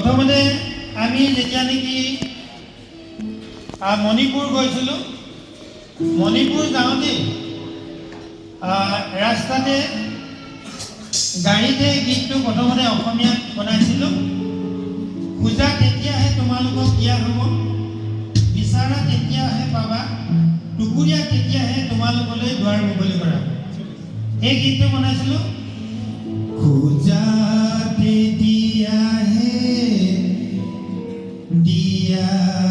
প্ৰথমতে আমি যেতিয়া নেকি মণিপুৰ গৈছিলোঁ মণিপুৰ যাওঁতে আহ, ৰাস্তাতে গাড়ীতে গীতটো প্ৰথমতে অসমীয়াত বনাইছিলোঁ। খোজা তেতিয়াহে তোমালোকক দিয়া হ'ব বিচাৰা তেতিয়াহে পাবা টুকুৰীয়া তেতিয়াহে তোমালোকলৈ দুৱাৰ মুকলি কৰা। এই গীতটো বনাইছিলোঁ খোজা দিয়া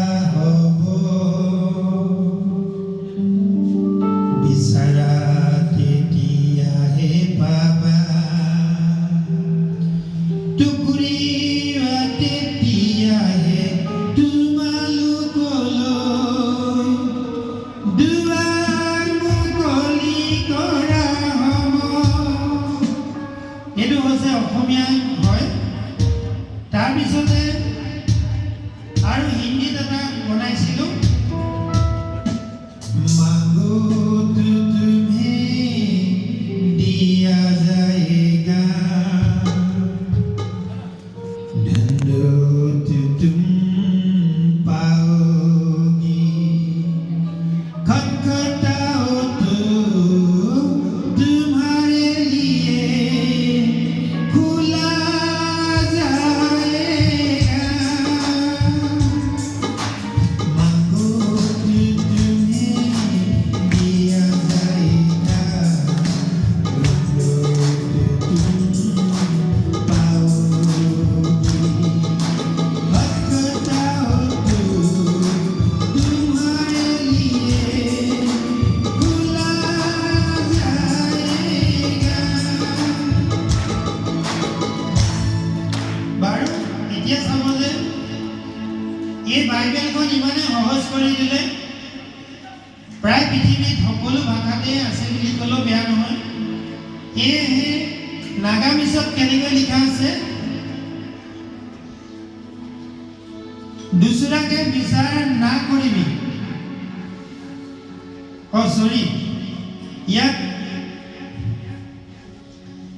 আছে? দুচৰাকে বিচাৰ না কৰিবি। অ, চৰি। ইয়াত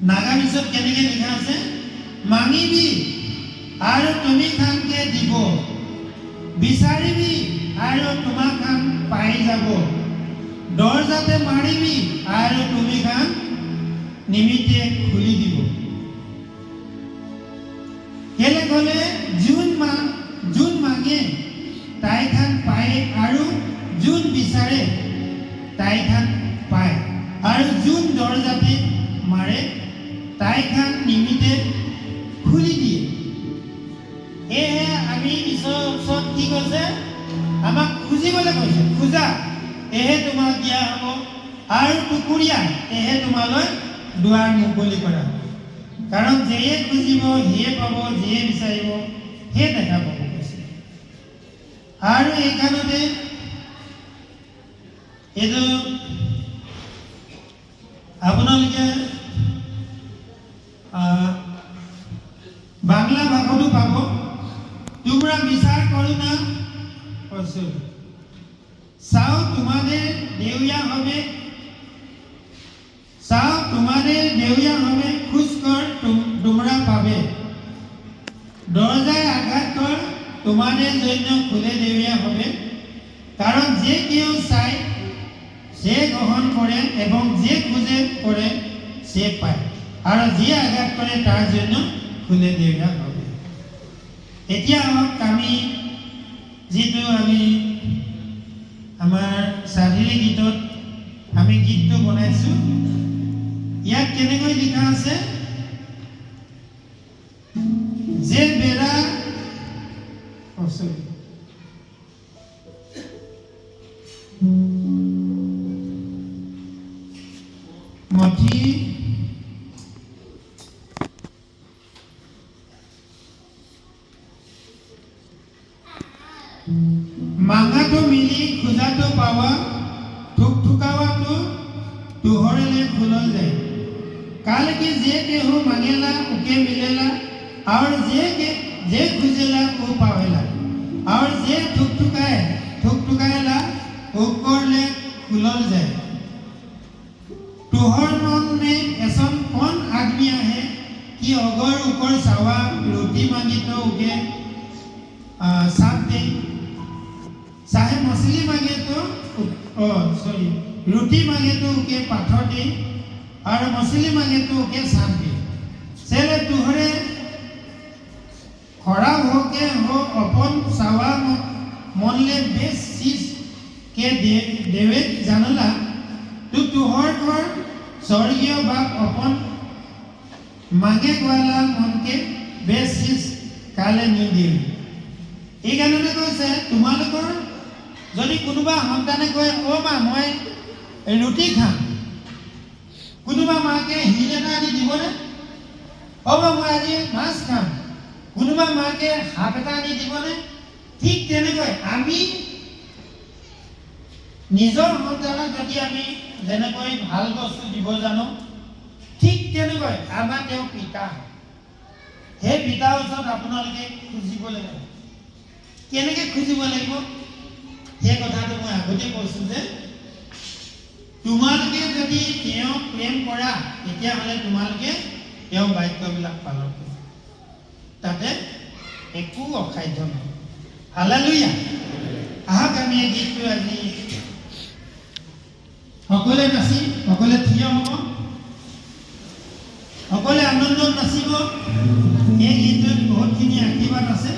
নাগামিছত কেনেকৈ লিখা আছে? মাঙিবি আৰু তুমি খানকে দিব। বিচাৰিবি আৰু তোমাক খান পাই যাব। দৰ্জাতে মাৰিবি আৰু তুমি খান নিমিতে খুলি দিব। ক'লে যোন মা যোন মাগে তাই খান পায় আৰু যোন বিচাৰে। তাই খান পায় আৰু যোন দৰ্জাতে মাৰে। তাই খান নিমিতে খুলি দিয়ে। সেয়েহে আমি ঈশ্বৰৰ ওচৰত কি কৈছে? আমাক খুজিবলৈ কৈছে, খোজা সেয়েহে তোমাক দিয়া হ'ব আৰু টুকুৰীয়া সেয়েহে তোমালৈ দুৱাৰ মুকলি কৰা হ'ব। কাৰণ যিয়ে খুজিব সিয়ে পাব যিয়ে বিচাৰিব সিয়ে দেখা পাব কৈছে আৰু এইখনতে এইটো আপোনালোকে আহ, তোমাদের জন্য খুলে দেউয়া হবে। কারণ যে কেউ চায়, সে গ্রহণ করে এবং যে খুঁজে করে, সে পায়। আর যে আঘাত করে, তার জন্য খুলে দেউয়া হবে। এতিয়া আহক আমি যিটো আমি আমাৰ স্বাধীনী গীতত আমি গীতটো বনাইছোঁ, ইয়াত কেনেকৈ লিখা আছে? মাঙাটো মিলি খোজাটো পাৱা থুক থুকাৱাটো तुहरे खुलल जाए काल के जे के हो मांगेला उके मिलेला और जे के जे खुजेला वो पावेला और जे ठुक ठुकाए ठुक ठुकाएला ओकर ले खुलल जाए और मछली मांगे तो उके साथ दे सेले तुहरे खराब होके हो अपन सावा मन ले बेस चीज के दे देवे जानला तू तुहर घर स्वर्गीय बाप अपन मागे वाला मन के বেছ চিজ কালে নিদিওঁ এইকাৰণে কৈছে তোমালোকৰ যদি কোনোবা সন্তানে কয় অ' মা মই ৰুটি খাম কোনোবা মাকে শিল এটা আনি দিবনে? মা মই আজি মাছ খাম। কোনোবা মাকে সাপ এটা আনি দিবনে? ঠিক তেনেকৈ আমি নিজৰ সন্তানক যদি আমি যেনেকৈ ভালো বস্তু দিব জানো, ঠিক তেনেকৈ আমাৰ তেওঁ পিতা হয়। সেই পিতাৰ ওচৰত আপোনালোকে খুজিব লাগিব। কেনেকৈ খুজিব লাগিব? সেই কথাটো মই আগতে কৈছোঁ যে তোমালোকে যদি তেওঁ প্ৰেম কৰা, তেতিয়াহ'লে তোমালোকে তেওঁৰ বাক্যবিলাক পালন কৰা তাতে একো অসাধ্য নহয়। হালালুয়া। আহক আমি এই গীতটো আজি সকলোৱে নাচি, সকলোৱে থিয় হ'ব। সকলে আনন্দত নাচিব। এই গীতটোত বহুতখিনি আশীৰ্বাদ আছে।